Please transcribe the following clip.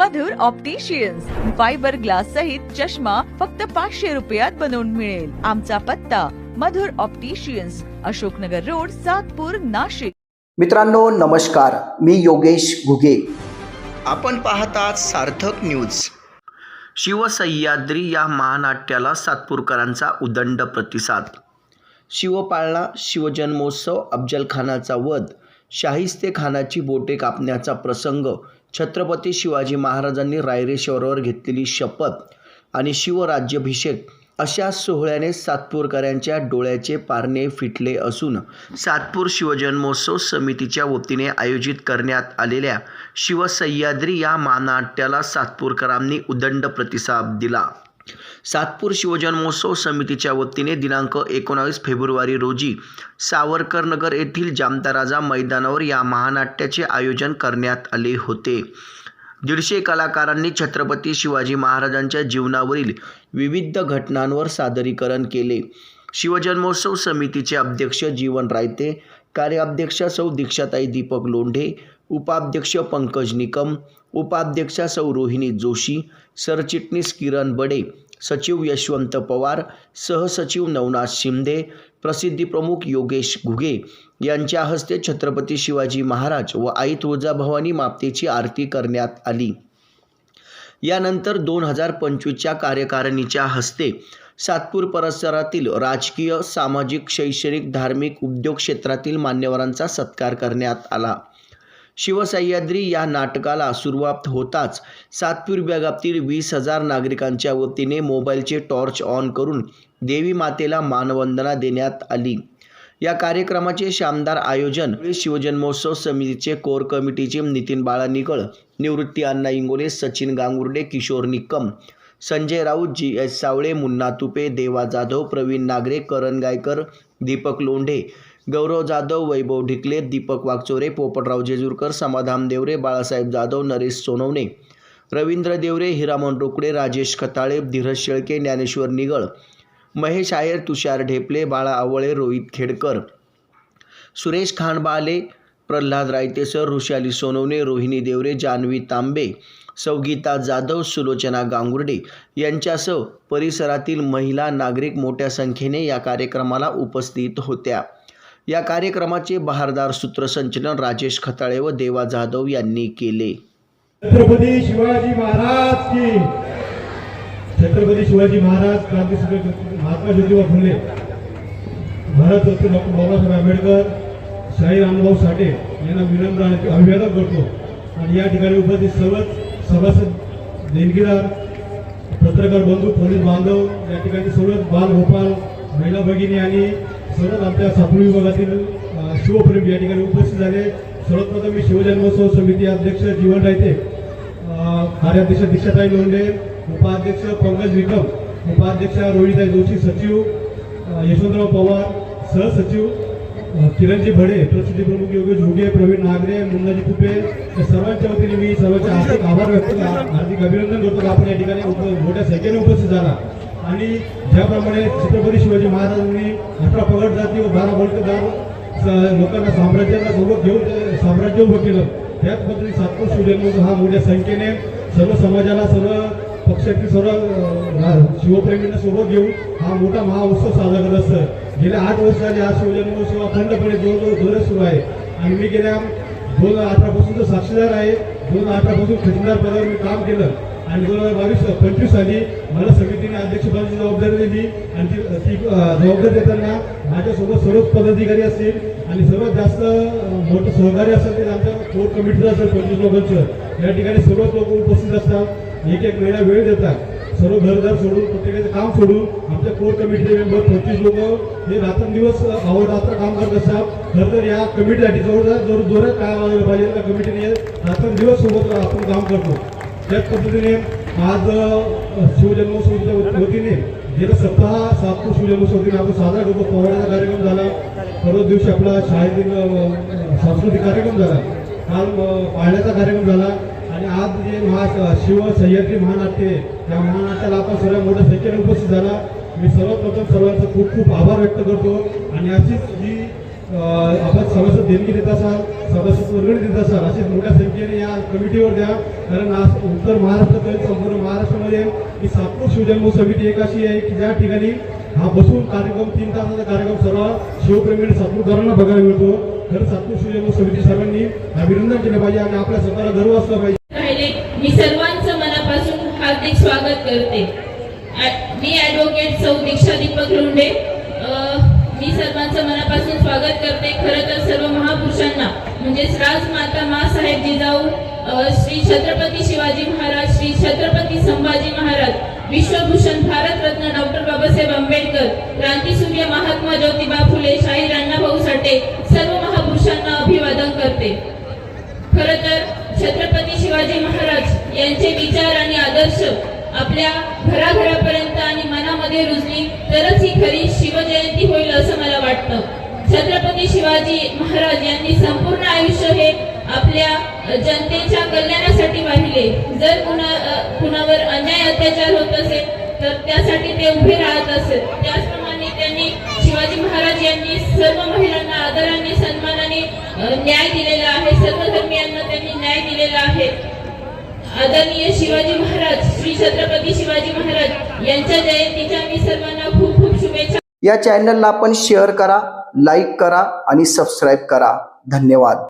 मधुर opticians fibre glass सहित चष्मा फक्त पाचशे रुपयात बनवून मिळेल. आमचा पत्ता मधुर ऑप्टिशियन्स अशोकनगर रोड सातपूर नाशिक. मित्रांनो नमस्कार. मी योगेश घुगे. आपण पाहतात सार्थक न्यूज शिवसह्याद्री या महानाट्याला सातपूरकरांचा उदंड प्रतिसाद. शिवपाळणा शिवजन्मोत्सव अफजलखानाचा वध शाहिस्ते खानाची बोटे कापण्याचा प्रसंग छत्रपती शिवाजी महाराजांनी रायरेश्वरावर घेतलेली शपथ आणि शिवराज्याभिषेक अशा सोहळ्याने सातपूरकरांच्या डोळ्याचे पारणे फिटले असून सातपूर शिवजन्मोत्सव समितीच्या वतीने आयोजित करण्यात आलेल्या शिवसह्याद्री या महानाट्याला सातपूरकरांनी उदंड प्रतिसाद दिला. सातपूर शिवजन्मोत्सव समितीच्या वतीने दिनांक एकोणावीस फेब्रुवारी रोजी सावरकर नगर येथील जामताराजा मैदानावर या महानाट्याचे आयोजन करण्यात आले होते. दीडशे कलाकारांनी छत्रपती शिवाजी महाराजांच्या जीवनावरील विविध घटनांवर सादरीकरण केले. शिवजन्मोत्सव समितीचे अध्यक्ष जीवन रायते कार्याध्यक्षा सौ दीक्षाताई दीपक लोंढे उपाध्यक्ष पंकज निकम उपाध्यक्षा सौ रोहिणी जोशी सरचिटणीस किरण बडे सचिव यशवंत पवार सहसचिव नवनाथ शिंदे प्रसिद्धीप्रमुख योगेश घुगे यांच्या हस्ते छत्रपती शिवाजी महाराज व आई तुळजाभवानी मातेची आरती करण्यात आली. यानंतर दोन हजार पंचवीसच्या कार्यकारिणीच्या हस्ते सातपूर परिसरातील राजकीय सामाजिक शैक्षणिक धार्मिक उद्योग क्षेत्रातील मान्यवरांचा सत्कार करण्यात आला. शिवसह्याद्री या नाटकाला सुरुवात होताच. सातपूर विभागातील वीस हजार नागरिकांच्या वतीने मोबाईलचे टॉर्च ऑन करून देवी मातेला मानवंदना देण्यात आली. या कार्यक्रमाचे शानदार आयोजन शिवजन्मोत्सव समितीचे कोर कमिटीचे नितीन बाळा निकळ निवृत्ती अण्णा इंगोले सचिन गांगुर्डे किशोर निकम संजय राऊत जी एस सावळे मुन्ना तुपे देवा जाधव प्रवीण नागरे करण गायकर दीपक लोंढे गौरव जाधव वैभव ढिकले दीपक वागचोरे पोपटराव जेजूरकर समाधान देवरे बाळासाहेब जाधव नरेश सोनवणे रवींद्र देवरे हिरामन रोकडे राजेश खताळे धीरज शेळके ज्ञानेश्वर निगळ महेश आयर तुषार ढेपले बाळा आवळे रोहित खेडकर सुरेश खानबाले प्रल्हाद रायतेसर ऋषाली सोनवणे रोहिणी देवरे जान्हवी तांबे सौगीता जाधव सुलोचना गांगुर्डे यांच्यासह परिसरातील महिला नागरिक मोठ्या संख्येने या कार्यक्रमाला उपस्थित होत्या. या कार्यक्रमाचे बहारदार सूत्रसंचलन राजेश खताळे व देवा जाधव यांनी केले. छत्रपती शिवाजी महाराज की छत्रपती शिवाजी महाराज क्रांती महात्मा ज्योतिबा फुले भारतरत्न डॉक्टर बाबासाहेब आंबेडकर शाहीर रामभाऊ साठे यांना विनम्र अभिवादन करतो. आणि या ठिकाणी उपस्थित सर्वच सभासद देणगीदार पत्रकार बंधू पोलीस बांधव या ठिकाणी सर्वच बाल गोपाल महिला भगिनी आणि सर्वच आपल्या सातूर विभागातील शिवप्रेम या ठिकाणी उपस्थित झाले. सर्वप्रथम मी शिवजन्मोत्सव समिती अध्यक्ष जीवन रायते कार्याध्यक्ष दीक्षाताई लोंढे उपाध्यक्ष पंकज विक्रम उपाध्यक्ष रोहिताई जोशी सचिव यशवंतराव पवार सहसचिव किरणजी भडे प्रसिद्धी प्रमुख योगेश घुगे प्रवीण नागरे मुन्नाजी कुपे या सर्वांच्या वतीने मी सर्वांचे हार्दिक आभार व्यक्त हार्दिक अभिनंदन करतो आपण या ठिकाणी मोठ्या संख्येने उपस्थित झाला. आणि ज्याप्रमाणे छत्रपती शिवाजी महाराजांनी अठरा पगड जाती व बारा बळकदार स- लोकांना साम्राज्याला सोबत घेऊन साम्राज्य उभं केलं. त्याच पद्धतीने सातपूर शिवजन्मोत्सव हा मोठ्या संख्येने सर्व समाजाला सर्व पक्षातील सर्व शिवप्रेमींना सोबत घेऊन हा मोठा महाउत्सव साजरा करत असतं. गेल्या आठ वर्ष झाले हा शिवजन्मोत्सव अखंडपणे दोन जोरात सुरू आहे. आणि मी गेल्या दोन हजार अठरापासून तर साक्षीदार आहे. दोन हजार अठरापासून खजिनदार पदावर मी काम केलं. आणि दोन हजार बावीस पंचवीस साली मला समितीने अध्यक्षपदाची जबाबदारी दिली. आणि ती ती जबाबदारी देताना माझ्यासोबत सर्वच पदाधिकारी असतील आणि सर्वात जास्त मोठं सहकार्य असेल ते आमच्या कोर कमिटीचं असेल पंचवीस लोकांचं. या ठिकाणी सर्वच लोक उपस्थित असतात. एक एक महिना वेळ देतात. सर्व घरदार सोडून प्रत्येकाचं काम सोडून आमच्या कोर कमिटीचे मेंबर पंचवीस लोक हे रात्रंदिवस अहोरात्र काम करत असतात. खरं तर या कमिटीसाठी जवळजवळ जोर जोरात काय पाहिजे त्या कमिटीने रात्रंदिवस सोबत आपण काम करतो. त्याच पद्धतीने आज शिवजन्मोत्सवाच्या वतीने गेलं सप्ताह सातपूर शिवजन्मोत्सव आपण साजरा करतो. पोहण्याचा कार्यक्रम झाला. परवा दिवशी आपला शाळेतील सांस्कृतिक कार्यक्रम झाला. काल पाहण्याचा पाळण्याचा कार्यक्रम झाला. आणि आज जे महा शिव सह्याद्री महानाट्य त्या महानाट्याला आपण सर्व मोठ्या संख्येने उपस्थित झाला. मी सर्वप्रथम सर्वांचा खूप खूप आभार व्यक्त करतो. आणि अशीच जी आपण सभासद देणगी देत असाल सदस्य वर्गणी देत असाल असे मोठ्या संख्येने या कमिटीवर द्या. कारण आज उत्तर महाराष्ट्रात संपूर्ण महाराष्ट्रामध्ये ही सातपूर शिवजन्म समिती एक अशी आहे की ज्या ठिकाणी हा बसून कार्यक्रम तीन तासाचा कार्यक्रम सर्व शिवप्रेमी सातपूरकरांना बघायला मिळतो. खरं सातपूर शिवजन्म समिती सर्वांनी अभिनंदन केलं पाहिजे आणि आपल्या स्वतःला गर्व असला पाहिजे. मी सर्वांचं मनापासून हार्दिक स्वागत करते. मी ॲडव्होकेट सौ दीक्षा दीपक लोंढे. मी सर्वांचं मनापासून स्वागत करते. खरं तर सर्व महापुरुषांना म्हणजेच राजमाता मासाहेब जिजाऊ श्री छत्रपती शिवाजी महाराज श्री छत्रपती संभाजी महाराज विश्वभूषण भारतरत्न डॉक्टर बाबासाहेब आंबेडकर क्रांतीसूर्य महात्मा ज्योतिबा फुले शाहीर अण्णाभाऊ साठे सर्व महापुरुषांना अभिवादन करते. खरं तर छत्रपती शिवाजी महाराज यांचे विचार आणि आदर्श आपल्या घराघरापर्यंत आणि मनामध्ये रुजली तरच ही खरी शिवजयंती होईल असं मला वाटतं. छत्रपती शिवाजी महाराज यांनी संपूर्ण आयुष्य हे आपल्या जनतेच्या कल्याणासाठी वाहिले. जर कुणा कुणावर अन्याय अत्याचार होत असेल तर त्यासाठी ते उभे राहत असत त्याचप्रमाणे त्यांनी शिवाजी महाराज यांनी सर्व महिलांना आदराने सन्मानाने न्याय दिलेला आहे. सर्व धर्मियांना त्यांनी न्याय दिलेला आहे. आदरणीय शिवाजी महाराज श्री छत्रपती शिवाजी महाराज यांच्या जयंतीच्या मी सर्वांना खूप खूप शुभेच्छा. या चॅनलला आपण शेअर करा लाईक करा आणि सबस्क्राईब करा. धन्यवाद.